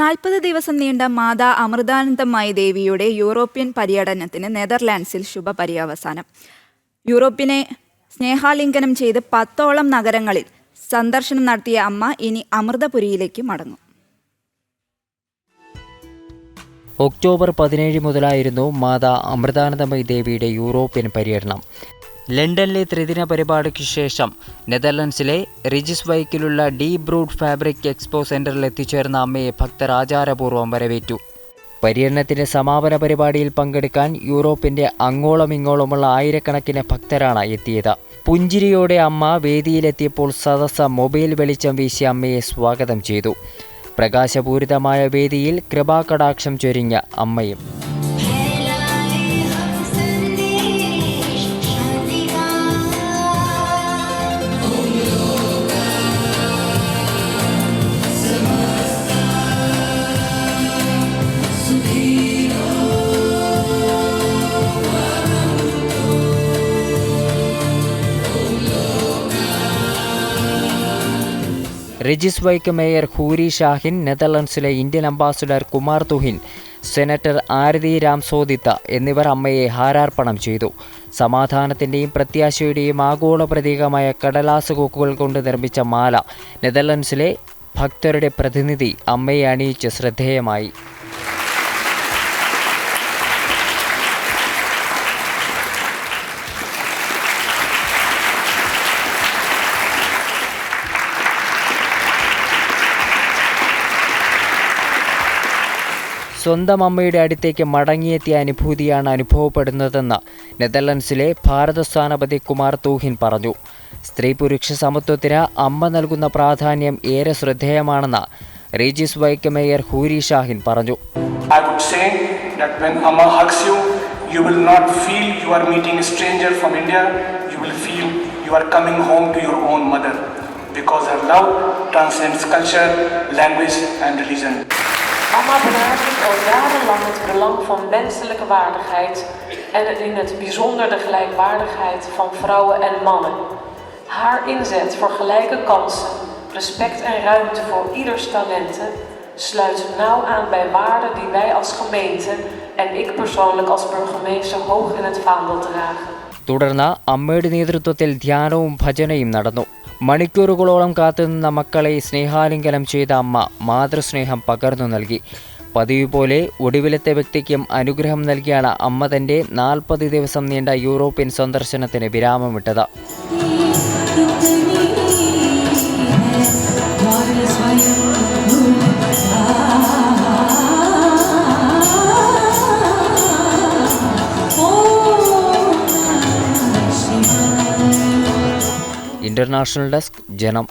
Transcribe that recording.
നാൽപ്പത് ദിവസം നീണ്ട മാതാ അമൃതാനന്ദമായി ദേവിയുടെ യൂറോപ്യൻ പര്യടനത്തിന് നെതർലാൻഡ്സിൽ ശുഭപര്യവസാനം. യൂറോപ്പിനെ സ്നേഹാലിംഗനം ചെയ്ത് പത്തോളം നഗരങ്ങളിൽ സന്ദർശനം നടത്തിയ അമ്മ ഇനി അമൃതപുരിയിലേക്ക് മടങ്ങും. ഒക്ടോബർ പതിനേഴ് മുതലായിരുന്നു മാതാ അമൃതാനന്ദമയി ദേവിയുടെ യൂറോപ്യൻ പര്യടനം. ലണ്ടനിലെ ത്രിദിന പരിപാടിക്ക് ശേഷം നെതർലൻഡ്സിലെ റിജിസ് വൈക്കിലുള്ള ഡീ ബ്രൂഡ് ഫാബ്രിക് എക്സ്പോ സെന്ററിൽ എത്തിച്ചേർന്ന അമ്മയെ ഭക്തർ ആചാരപൂർവം വരവേറ്റു. പര്യടനത്തിന്റെ സമാപന പരിപാടിയിൽ പങ്കെടുക്കാൻ യൂറോപ്പിന്റെ അങ്ങോളം ഇങ്ങോളമുള്ള ആയിരക്കണക്കിന് ഭക്തരാണ് എത്തിയത്. പുഞ്ചിരിയോടെ അമ്മ വേദിയിലെത്തിയപ്പോൾ സദസ്സ മൊബൈൽ വെളിച്ചം വീശി അമ്മയെ സ്വാഗതം ചെയ്തു. പ്രകാശപൂരിതമായ വേദിയിൽ കൃപാകടാക്ഷം ചൊരിഞ്ഞ അമ്മയും റിജിസ് വൈക്ക് mayor Huri Shahin നെതർലൻഡ്സിലെ Indian ambassador Kumar Tuhin senator Arti Ramsodit എന്നിവർ അമ്മയെ ഹാരാർപ്പണം ചെയ്തു. സമാധാനത്തിന്റെയും പ്രത്യാശയുടെയും ആഗോള പ്രതീകമായ കടലാസ് കൊക്കുകൾ കൊണ്ട് നിർമ്മിച്ച മാല നെതർലൻഡ്സിലെ ഭക്തരുടെ പ്രതിനിധി അമ്മയെ അണിയിച്ച് ശ്രദ്ധേയമായി. സ്വന്തം അമ്മയുടെ അടുത്തേക്ക് മടങ്ങിയെത്തിയ അനുഭൂതിയാണ് അനുഭവപ്പെടുന്നതെന്ന് നെതർലൻഡ്സിലെ ഭാരത സ്ഥാനപതി കുമാർ തൂഹിൻ പറഞ്ഞു സ്ത്രീ പുരുഷ സമത്വത്തിന് അമ്മ നൽകുന്ന പ്രാധാന്യം ഏറെ ശ്രദ്ധേയമാണെന്ന് റീജിസ് വൈക്ക് മേയർ ഹൂരി ഷാഹിൻ പറഞ്ഞു I would say that when Amma hugs you, you will not feel you are meeting a stranger from India, you will feel you are coming home to your own mother because her love transcends culture, language, and religion. Mama benadrukt al jarenlang het belang van menselijke waardigheid en in het bijzonder de gelijkwaardigheid van vrouwen en mannen. Haar inzet voor gelijke kansen, respect en ruimte voor ieders talenten sluit nauw aan bij waarden die wij als gemeente en ik persoonlijk als burgemeester hoog in het vaandel dragen. തുടർന്ന് അമ്മയുടെ നേതൃത്വത്തിൽ ധ്യാനവും ഭജനയും നടന്നു മണിക്കൂറുകളോളം കാത്തുനിന്ന മക്കളെ സ്നേഹാലിംഗനം ചെയ്ത അമ്മ മാതൃസ്നേഹം പകർന്നു നൽകി. പതിവ് പോലെ ഒടുവിലത്തെ വ്യക്തിക്കും അനുഗ്രഹം നൽകിയാണ് അമ്മ തന്റെ നാൽപ്പത് ദിവസം നീണ്ട യൂറോപ്യൻ സന്ദർശനത്തിന് വിരാമമിട്ടത്. ഇന്റർനാഷണൽ ഡെസ്ക് ജനം